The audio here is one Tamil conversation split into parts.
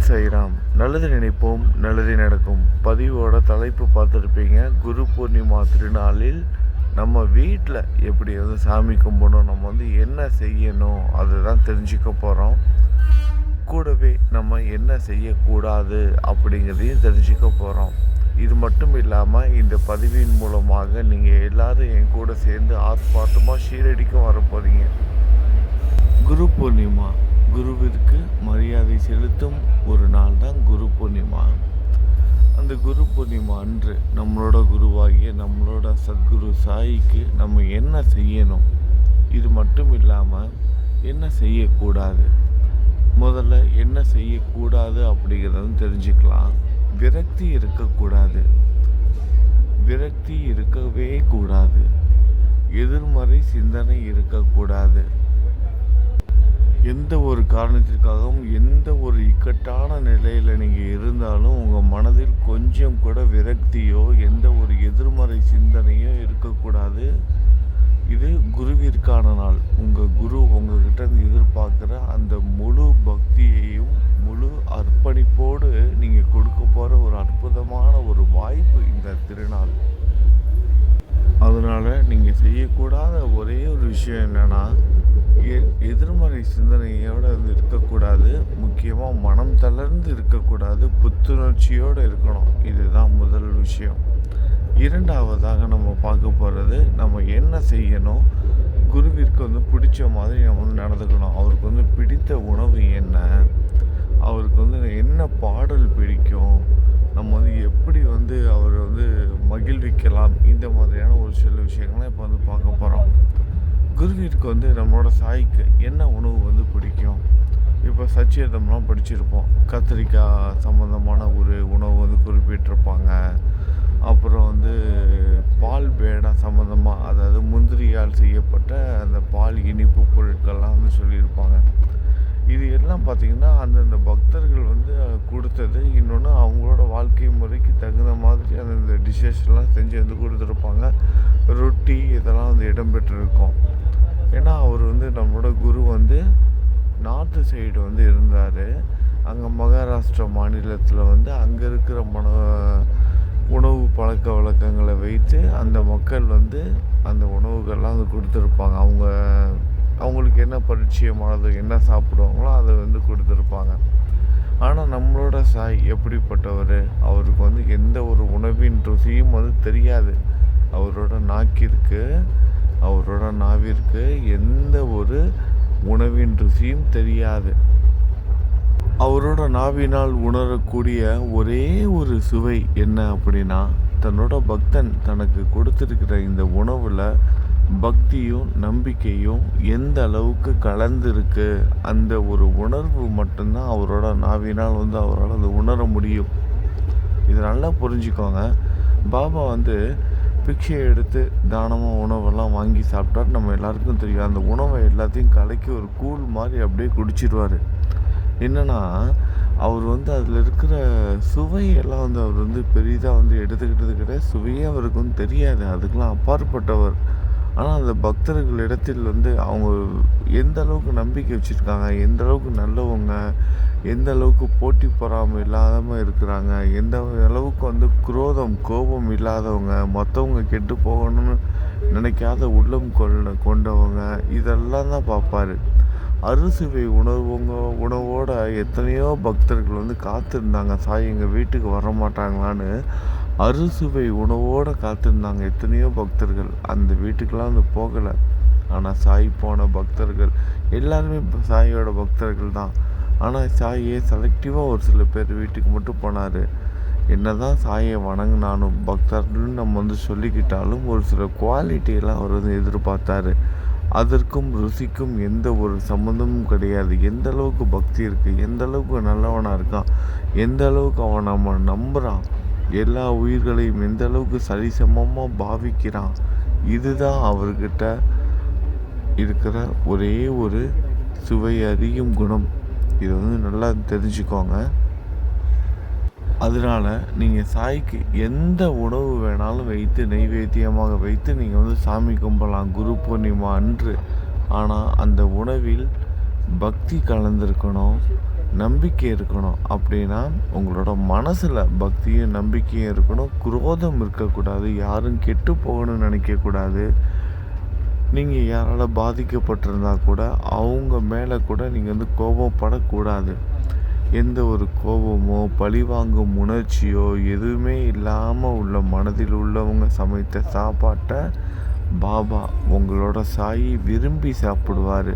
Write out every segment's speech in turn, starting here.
ஓம் சைராம் நல்லது நினைப்போம் நல்லது நடக்கும். பதிவோட தலைப்பு பார்த்துருப்பீங்க. குரு பூர்ணிமா திருநாளில் நம்ம வீட்டில் எப்படி வந்து சாமி கும்பிடணும் நம்ம வந்து என்ன செய்யணும் அதுதான் தெரிஞ்சுக்க போகிறோம் கூடவே நம்ம என்ன செய்யக்கூடாது அப்படிங்கிறதையும் தெரிஞ்சுக்க போகிறோம் இது மட்டும் இல்லாமல் இந்த பதிவின் மூலமாக நீங்கள் எல்லோரும் என் கூட சேர்ந்து ஆர்ப்பாட்டமாக ஷீரடிக்கும் வர போகிறீங்க குரு பூர்ணிமா. குருவிற்கு மரியாதை செலுத்தும் ஒரு நாள் தான் குரு பூர்ணிமா. அந்த குரு பூர்ணிமா அன்று நம்மளோட குருவாகிய நம்மளோட சத்குரு சாயிக்கு நம்ம என்ன செய்யணும்? இது மட்டும் இல்லாமல் என்ன செய்யக்கூடாது? முதல்ல என்ன செய்யக்கூடாது அப்படிங்கிறதும் தெரிஞ்சுக்கலாம். விரக்தி இருக்கக்கூடாது. விரக்தி இருக்கவே கூடாது. எதிர்மறை சிந்தனை இருக்கக்கூடாது. எந்த ஒரு காரணத்திற்காகவும் எந்த ஒரு இக்கட்டான நிலையில் நீங்கள் இருந்தாலும் உங்கள் மனதில் கொஞ்சம் கூட விரக்தியோ எந்த ஒரு எதிர்மறை சிந்தனையோ இருக்கக்கூடாது. இது குருவிற்கான நாள். உங்கள் குரு உங்ககிட்ட எதிர்பார்க்குற அந்த முழு பக்தியையும் முழு அர்ப்பணிப்போடு நீங்கள் கொடுக்க போகிற ஒரு அற்புதமான ஒரு வாய்ப்பு இந்த திருநாள். அதனால் நீங்கள் செய்யக்கூடாத ஒரே ஒரு விஷயம் என்னென்னா எ- எதிர்மறை சிந்தனையோடு வந்து இருக்கக்கூடாது முக்கியமாக மனம் தளர்ந்து இருக்கக்கூடாது புத்துணர்ச்சியோடு இருக்கணும். இதுதான் முதல் விஷயம். இரண்டாவதாக நம்ம பார்க்க போகிறது நம்ம என்ன செய்யணும்? குருவிற்கு வந்து பிடிச்ச மாதிரி நம்ம வந்து நடந்துக்கணும். அவருக்கு வந்து பிடித்த உணவு என்ன? அவருக்கு வந்து என்ன பாடல் பிடிக்கும்? நம்ம வந்து எப்படி வந்து அவர் வந்து மகிழ்விக்கலாம்? இந்த மாதிரியான ஒரு சில விஷயங்கள்லாம் இப்போ வந்து பார்க்க போகிறோம் குருவிற்கு வந்து நம்மளோட சாய்க்கு என்ன உணவு வந்து பிடிக்கும்? இப்போ சச்சியதம்லாம் படிச்சிருப்போம். கத்திரிக்காய் சம்மந்தமான ஒரு உணவு வந்து குறிப்பிட்டிருப்பாங்க. அப்புறம் வந்து பால் பேடா சம்மந்தமாக அதாவது முந்திரியால் செய்யப்பட்ட அந்த பால் இனிப்பு பொருட்கள்லாம் வந்து சொல்லியிருப்பாங்க. இதெல்லாம் பார்த்திங்கன்னா அந்தந்த பக்தர்கள் வந்து கொடுத்தது. இன்னொன்று அவங்களோட வாழ்க்கை முறைக்கு தகுந்த மாதிரி அந்தந்த டிஷ்ஷஸ்லாம் செஞ்சு வந்து கொடுத்துருப்பாங்க. ரொட்டி இதெல்லாம் வந்து இடம்பெற்றிருக்கும். ஏன்னா அவர் வந்து நம்மளோட குரு வந்து நார்த்து சைடு வந்து இருந்தார். அங்கே மகாராஷ்டிரா மாநிலத்தில் வந்து அங்கே இருக்கிற மன உணவு பழக்க வழக்கங்களை வைத்து அந்த மக்கள் வந்து அந்த உணவுகள்லாம் வந்து கொடுத்துருப்பாங்க. அவங்க அவங்களுக்கு என்ன பரிச்சயமானது என்ன சாப்பிடுவாங்களோ அதை வந்து கொடுத்துருப்பாங்க. ஆனால் நம்மளோட சாய் எப்படிப்பட்டவர்? அவருக்கு வந்து எந்த ஒரு உணவின் ருசியும் வந்து தெரியாது. அவரோட நாக்கிற்கு அவரோட நாவிற்கு எந்த ஒரு உணவின் ருசியும் தெரியாது. அவரோட நாவினால் உணரக்கூடிய ஒரே ஒரு சுவை என்ன அப்படின்னா தன்னோட பக்தன் தனக்கு கொடுத்துருக்கிற இந்த உணவில் பக்தியும் நம்பிக்கையும் எந்த அளவுக்கு கலந்துருக்கு அந்த ஒரு உணர்வு மட்டும்தான் அவரோட நாவினால் வந்து அவரால் அதை உணர முடியும். இதை நல்லா புரிஞ்சுக்கோங்க. பாபா வந்து பிக்ஷை எடுத்து தானமாக உணவெல்லாம் வாங்கி சாப்பிட்டாரு. நம்ம எல்லாருக்கும் தெரியும். அந்த உணவை எல்லாத்தையும் கலக்கி ஒரு கூழ் மாதிரி அப்படியே குடிச்சிடுவார் என்னென்னா அவர் வந்து அதில் இருக்கிற சுவையெல்லாம் வந்து அவர் வந்து பெரிதாக வந்து எடுத்துக்கிட்டது கிடையாது. சுவையே அவருக்கு வந்து தெரியாது. அதுக்கெலாம் அப்பாற்பட்டவர். ஆனால் அந்த பக்தர்கள் இடத்தில் வந்து அவங்க எந்த அளவுக்கு நம்பிக்கை வச்சுருக்காங்க எந்த அளவுக்கு நல்லவங்க எந்த அளவுக்கு போட்டி பொறாமை இல்லாமல் இருக்கிறாங்க எந்த அளவுக்கு வந்து குரோதம் கோபம் இல்லாதவங்க மற்றவங்க கெட்டு போகணும்னு நினைக்காத உள்ளம் கொண்ட கொண்டவங்க இதெல்லாம் தான் பார்ப்பாரு. அறுசுவை உணவுங்க உணவோட எத்தனையோ பக்தர்கள் வந்து காத்திருந்தாங்க சாய் எங்கள் வீட்டுக்கு வர மாட்டாங்களான்னு அறுசுவை உணவோடு காத்திருந்தாங்க எத்தனையோ பக்தர்கள். அந்த வீட்டுக்கெல்லாம் வந்து போகலை. ஆனால் சாய் போன பக்தர்கள் எல்லாருமே இப்போ சாயோட பக்தர்கள் தான். ஆனால் சாயே செலக்டிவாக ஒரு சில பேர் வீட்டுக்கு மட்டும் போனார். என்ன தான் சாயை வணங்கினாலும் பக்தர்கள்னு நம்ம வந்து சொல்லிக்கிட்டாலும் ஒரு சில குவாலிட்டியெல்லாம் அவர் வந்து எதிர்பார்த்தாரு. அதற்கும் ருசிக்கும் எந்த ஒரு சம்மந்தமும் கிடையாது. எந்த அளவுக்கு பக்தி இருக்குது எந்த அளவுக்கு நல்லவனாக இருக்கான் எந்த அளவுக்கு அவன் நம்ம நம்புகிறான் எல்லா உயிர்களையும் எந்த அளவுக்கு சரிசமமாக பாவிக்கிறான் இதுதான் அவர்கிட்ட இருக்கிற ஒரே ஒரு சுவை அறியும் குணம். இது வந்து நல்லா தெரிஞ்சுக்கோங்க. அதனால நீங்கள் சாய்க்கு எந்த உணவு வேணாலும் வைத்து நைவேத்தியமாக வைத்து நீங்கள் வந்து சாமி கும்பிடலாம் குரு பூர்ணிமா அன்று. ஆனால் அந்த உணவில் பக்தி கலந்திருக்கணும். நம்பிக்கை இருக்கணும் அப்படின்னா உங்களோட மனசில் பக்தியும் நம்பிக்கையும் இருக்கணும். குரோதம் இருக்கக்கூடாது. யாரும் கெட்டு போகணும்னு நினைக்கக்கூடாது. நீங்கள் யாரால் பாதிக்கப்பட்டிருந்தா கூட அவங்க மேலே கூட நீங்கள் வந்து கோபப்படக்கூடாது எந்த ஒரு கோபமோ பழிவாங்கும் உணர்ச்சியோ எதுவுமே இல்லாமல் உள்ள மனதில் உள்ளவங்க சமைத்த சாப்பாட்டை பாபா உங்களோட சாயி விரும்பி சாப்பிடுவார்.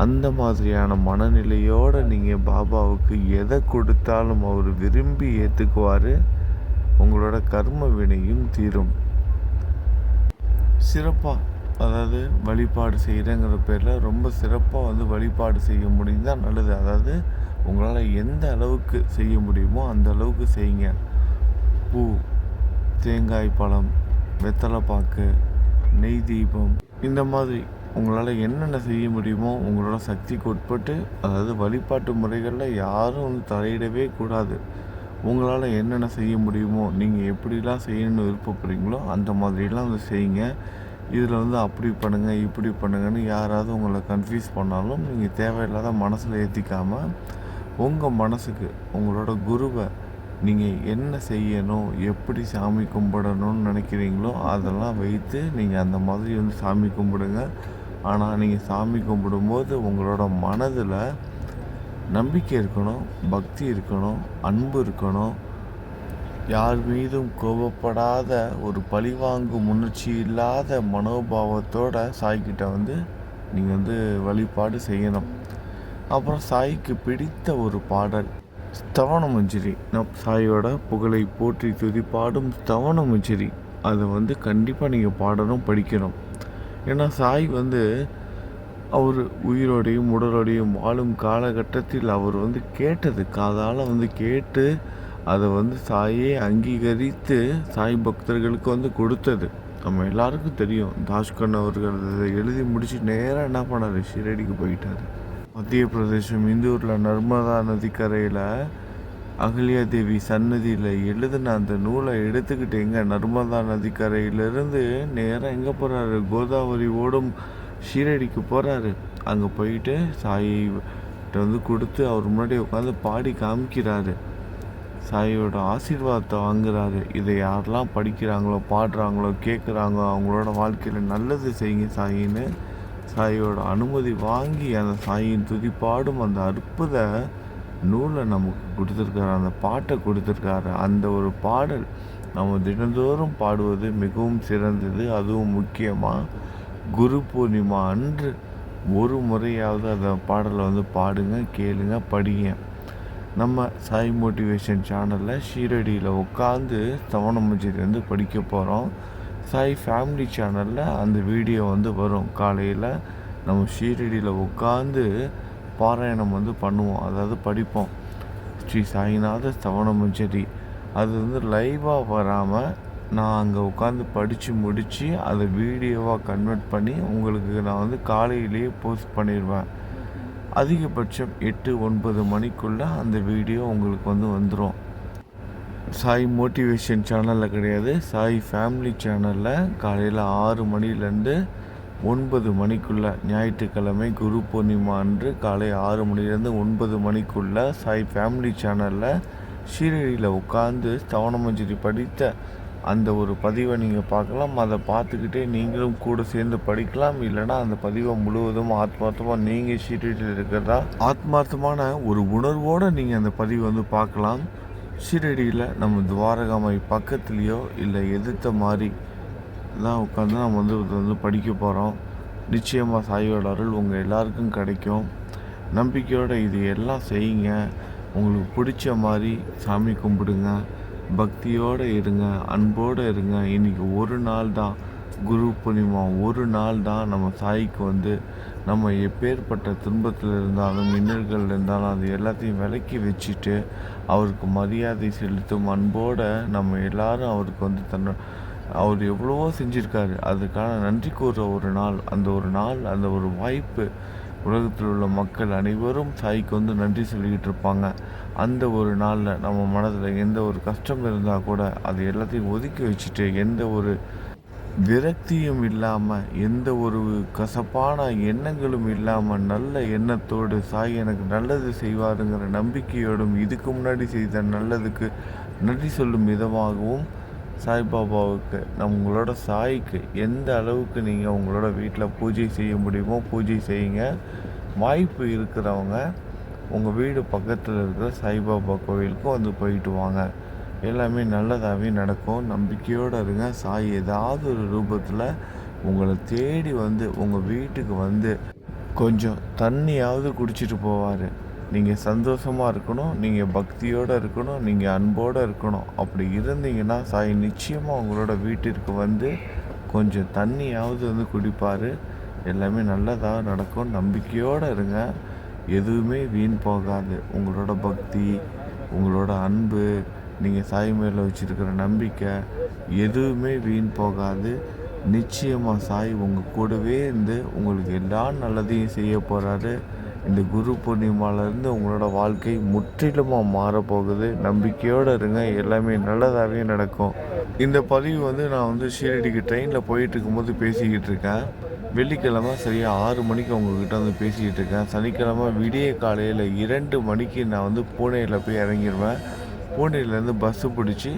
அந்த மாதிரியான மனநிலையோடு நீங்கள் பாபாவுக்கு எதை கொடுத்தாலும் அவர் விரும்பி ஏற்றுக்குவார் உங்களோட கர்ம வினையும் தீரும். சிறப்பாக அதாவது வழிபாடு செய்கிறேங்கிற பேரில் ரொம்ப சிறப்பாக வந்து வழிபாடு செய்ய முடிந்தால் நல்லது. அதாவது உங்களால் எந்த அளவுக்கு செய்ய முடியுமோ அந்த அளவுக்கு செய்யுங்க. பூ தேங்காய் பழம் வெத்தலை பாக்கு நெய் தீபம் இந்த மாதிரி உங்களால் என்னென்ன செய்ய முடியுமோ உங்களோட சக்திக்கு உட்பட்டு அதாவது வழிபாட்டு முறைகளில் யாரும் வந்து தலையிடவே கூடாது. உங்களால் என்னென்ன செய்ய முடியுமோ நீங்கள் எப்படிலாம் செய்யணும்னு விருப்பப்படுறீங்களோ அந்த மாதிரிலாம் வந்து செய்யுங்க. இதில் வந்து அப்படி பண்ணுங்கள் இப்படி பண்ணுங்கன்னு யாராவது உங்களை கன்ஃபியூஸ் பண்ணாலும் நீங்கள் தேவையில்லாத மனசில் ஏற்றிக்காமல் உங்கள் மனசுக்கு உங்களோட குருவை நீங்கள் என்ன செய்யணும் எப்படி சாமி கும்பிடணும்னு நினைக்கிறீங்களோ அதெல்லாம் வைத்து நீங்கள் அந்த மாதிரி வந்து சாமி கும்பிடுங்க. ஆனால் நீங்கள் சாமி கும்பிடும்போது உங்களோட மனதில் நம்பிக்கை இருக்கணும் பக்தி இருக்கணும் அன்பு இருக்கணும். யார் மீதும் கோபப்படாத ஒரு பழிவாங்கும் உணர்ச்சி இல்லாத மனோபாவத்தோட சாய்கிட்ட வந்து நீங்கள் வந்து வழிபாடு செய்யணும். அப்புறம் சாய்க்கு பிடித்த ஒரு பாடல் ஸ்தவன மஞ்சரி. நம் சாயோட புகழை போற்றி துதிப்பாடும் ஸ்தவன மஞ்சரி. அதை வந்து கண்டிப்பாக நீங்கள் பாடணும் படிக்கணும். ஏன்னா சாய் வந்து அவர் உயிரோடையும் உடலோடையும் வாழும் காலகட்டத்தில் அவர் வந்து கேட்டது காதால் வந்து கேட்டு அதை வந்து சாயே அங்கீகரித்து சாய் பக்தர்களுக்கு வந்து கொடுத்தது. நம்ம எல்லாருக்கும் தெரியும். தாஷ்கன் அவர்கள் அதை எழுதி முடிச்சு நேராக என்ன பண்ணார்? ஷிரடிக்கு போயிட்டார். மத்திய பிரதேசம் இந்தூரில் நர்மதா நதிக்கரையில் அகல்யா தேவி சன்னதியில் எழுதின அந்த நூலை எடுத்துக்கிட்டு எங்கே நர்மதா நதிக்கரையிலேருந்து நேராக எங்கே போகிறாரு கோதாவரி ஓடும் ஷீரடிக்கு போகிறாரு அங்கே போயிட்டு சாயை வந்து கொடுத்து அவர் முன்னாடி உட்காந்து பாடி காமிக்கிறாரு. சாயோட ஆசீர்வாதத்தை வாங்குறாரு. இதை யாரெல்லாம் படிக்கிறாங்களோ பாடுறாங்களோ கேட்குறாங்களோ அவங்களோட வாழ்க்கையில் நல்லது செய்யுங்க சாயின்னு சாயோட அனுமதி வாங்கி அந்த சாயின் துதிப்பாடும் அந்த அற்புத நூலை நமக்கு கொடுத்துருக்காரு அந்த பாட்டை கொடுத்துருக்காரு. அந்த ஒரு பாடல் நம்ம தினந்தோறும் பாடுவது மிகவும் சிறந்தது அதுவும் முக்கியமாக குரு பூர்ணிமா அன்று ஒரு முறையாவது அந்த பாடலை வந்து பாடுங்க கேளுங்க படிங்க. நம்ம சாய் மோட்டிவேஷன் சேனலில் ஷீரடியில் உட்காந்து மஞ்சரி வந்து படிக்க போகிறோம் சாய் ஃபேமிலி சேனலில் அந்த வீடியோ வந்து வரும். காலையில் நம்ம ஷீரடியில் உட்காந்து பாராயணம் வந்து பண்ணுவோம். அதாவது படிப்போம். ஸ்ரீ சாய்நாத சரி அது வந்து லைவாக வராமல் நான் அங்கே உட்காந்து படித்து முடித்து அதை வீடியோவாக கன்வெர்ட் பண்ணி உங்களுக்கு நான் வந்து காலையிலேயே போஸ்ட் பண்ணிடுவேன். அதிகபட்சம் எட்டு ஒன்பது மணிக்குள்ளே அந்த வீடியோ உங்களுக்கு வந்து வந்துடும் சாய் மோட்டிவேஷன் சேனலில் கிடையாது. சாய் ஃபேமிலி சேனலில் காலையில் ஆறு மணிலேருந்து ஒன்பது மணிக்குள்ளே ஞாயிற்றுக்கிழமை குரு பூர்ணிமா அன்று காலை ஆறு மணிலேருந்து ஒன்பது மணிக்குள்ளே சாய் ஃபேமிலி சேனலில் ஷீரடியில் உட்காந்து ஸ்தவனமஞ்சரி படித்த அந்த ஒரு பதிவை நீங்கள் பார்க்கலாம். அதை பார்த்துக்கிட்டே நீங்களும் கூட சேர்ந்து படிக்கலாம். இல்லைனா அந்த பதிவை முழுவதும் ஆத்மார்த்தமாக நீங்கள் ஷீரடியில் இருக்கிறதா ஆத்மார்த்தமான ஒரு உணர்வோடு நீங்கள் அந்த பதிவை வந்து பார்க்கலாம். ஷீரடியில் நம்ம துவாரகாமை பக்கத்துலேயோ இல்லை எதிர்த்த மாதிரி எல்லாம் உட்காந்து நம்ம வந்து இது வந்து படிக்க போகிறோம் நிச்சயமாக சாய்வோட அருள் உங்கள் எல்லாருக்கும் கிடைக்கும். நம்பிக்கையோடு இது எல்லாம் செய்யுங்க. உங்களுக்கு பிடிச்ச மாதிரி சாமி கும்பிடுங்க. பக்தியோடு இருங்க. அன்போடு இருங்க. இன்றைக்கி ஒரு நாள் தான். குரு பூர்ணிமா ஒரு நாள் தான் நம்ம சாய்க்கு வந்து நம்ம எப்பேற்பட்ட துன்பத்தில் இருந்தாலும் மின்னல்கள் இருந்தாலும் அது எல்லாத்தையும் விலக்கி வச்சுட்டு அவருக்கு மரியாதை செலுத்தும் அன்போடு நம்ம எல்லாரும் அவருக்கு வந்து தன்னை அவர் எவ்வளவோ செஞ்சுருக்காரு. அதுக்கான நன்றி கூற ஒரு நாள் அந்த ஒரு நாள் அந்த ஒரு வாய்ப்பு உலகத்தில் உள்ள மக்கள் அனைவரும் சாய்க்கு வந்து நன்றி சொல்லிக்கிட்டு இருப்பாங்க. அந்த ஒரு நாளில் நம்ம மனதில் எந்த ஒரு கஷ்டம் இருந்தால் கூட அது எல்லாத்தையும் ஒதுக்கி வச்சுட்டு எந்த ஒரு விரக்தியும் இல்லாமல் எந்த ஒரு கசப்பான எண்ணங்களும் இல்லாமல் நல்ல எண்ணத்தோடு சாய் எனக்கு நல்லது செய்வாருங்கிற நம்பிக்கையோடும் இதுக்கு முன்னாடி செய்த நல்லதுக்கு நன்றி சொல்லும் விதமாகவும் சாய்பாபாவுக்கு நம்மளோட சாய்க்கு எந்த அளவுக்கு நீங்கள் உங்களோட வீட்டில் பூஜை செய்ய முடியுமோ பூஜை செய்யுங்க. வாய்ப்பு இருக்கிறவங்க உங்கள் வீடு பக்கத்தில் இருக்கிற சாய்பாபா கோவிலுக்கும் வந்து போயிட்டு வாங்க. எல்லாமே நல்லதாகவே நடக்கும். நம்பிக்கையோடு இருங்க. சாய் ஏதாவது ஒரு ரூபத்தில் உங்களை தேடி வந்து உங்கள் வீட்டுக்கு வந்து கொஞ்சம் தண்ணியாவது குடிச்சிட்டு போவார். நீங்கள் சந்தோஷமாக இருக்கணும் நீங்கள் பக்தியோடு இருக்கணும் நீங்கள் அன்போடு இருக்கணும். அப்படி இருந்தீங்கன்னா சாய் நிச்சயமாக உங்களோட வீட்டிற்கு வந்து கொஞ்சம் தண்ணியாவது வந்து குடிப்பார். எல்லாமே நல்லதாக நடக்கும். நம்பிக்கையோடு இருங்க. எதுவுமே வீண் போகாது. உங்களோட பக்தி உங்களோட அன்பு நீங்கள் சாய் மேலே வச்சுருக்கிற நம்பிக்கை எதுவுமே வீண் போகாது. நிச்சயமாக சாய் உங்கள் கூடவே இருந்து உங்களுக்கு எல்லா நல்லதையும் செய்ய போகிறாரு இந்த குரு பூர்ணிமாலேருந்து உங்களோட வாழ்க்கை முற்றிலுமாக மாறப்போகுது. நம்பிக்கையோடு இருங்க. எல்லாமே நல்லதாகவே நடக்கும். இந்த பதிவு வந்து நான் வந்து ஷீரடிக்கு ட்ரெயினில் போயிட்டு இருக்கும்போது பேசிக்கிட்டு இருக்கேன் வெள்ளிக்கிழமை சரியாக ஆறு மணிக்கு உங்ககிட்ட வந்து பேசிக்கிட்டு இருக்கேன் சனிக்கிழமை விடிய காலையில் இரண்டு மணிக்கு நான் வந்து பூனேயில் போய் இறங்கிடுவேன் பூனேலேருந்து பஸ்ஸு பிடிச்சி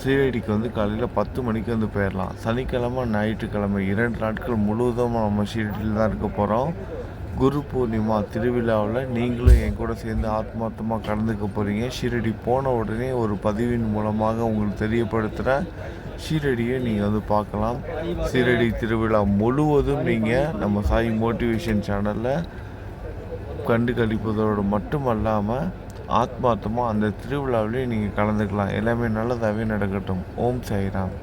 சீரடிக்கு வந்து காலையில் பத்து மணிக்கு வந்து போயிடலாம் சனிக்கிழமை ஞாயிற்றுக்கிழமை இரண்டு நாட்கள் முழுவதும் நம்ம ஷீரடியில் தான் இருக்க போகிறோம் குரு பூர்ணிமா திருவிழாவில் நீங்களும் என் கூட சேர்ந்து ஆத்மார்த்தமாக கலந்துக்க போகிறீங்க ஷீரடி போன உடனே ஒரு பதிவின் மூலமாக உங்களுக்கு தெரியப்படுத்துகிறேன் ஷீரடியை நீங்கள் வந்து பார்க்கலாம். ஷீரடி திருவிழா முழுவதும் நீங்கள் நம்ம சாய் மோட்டிவேஷன் சேனலில் கண்டு கழிப்பதோடு மட்டுமல்லாமல் ஆத்மார்த்தமாக அந்த திருவிழாவிலையும் நீங்கள் கலந்துக்கலாம். எல்லாமே நல்லதாகவே நடக்கட்டும். ஓம் சாய்ராம்.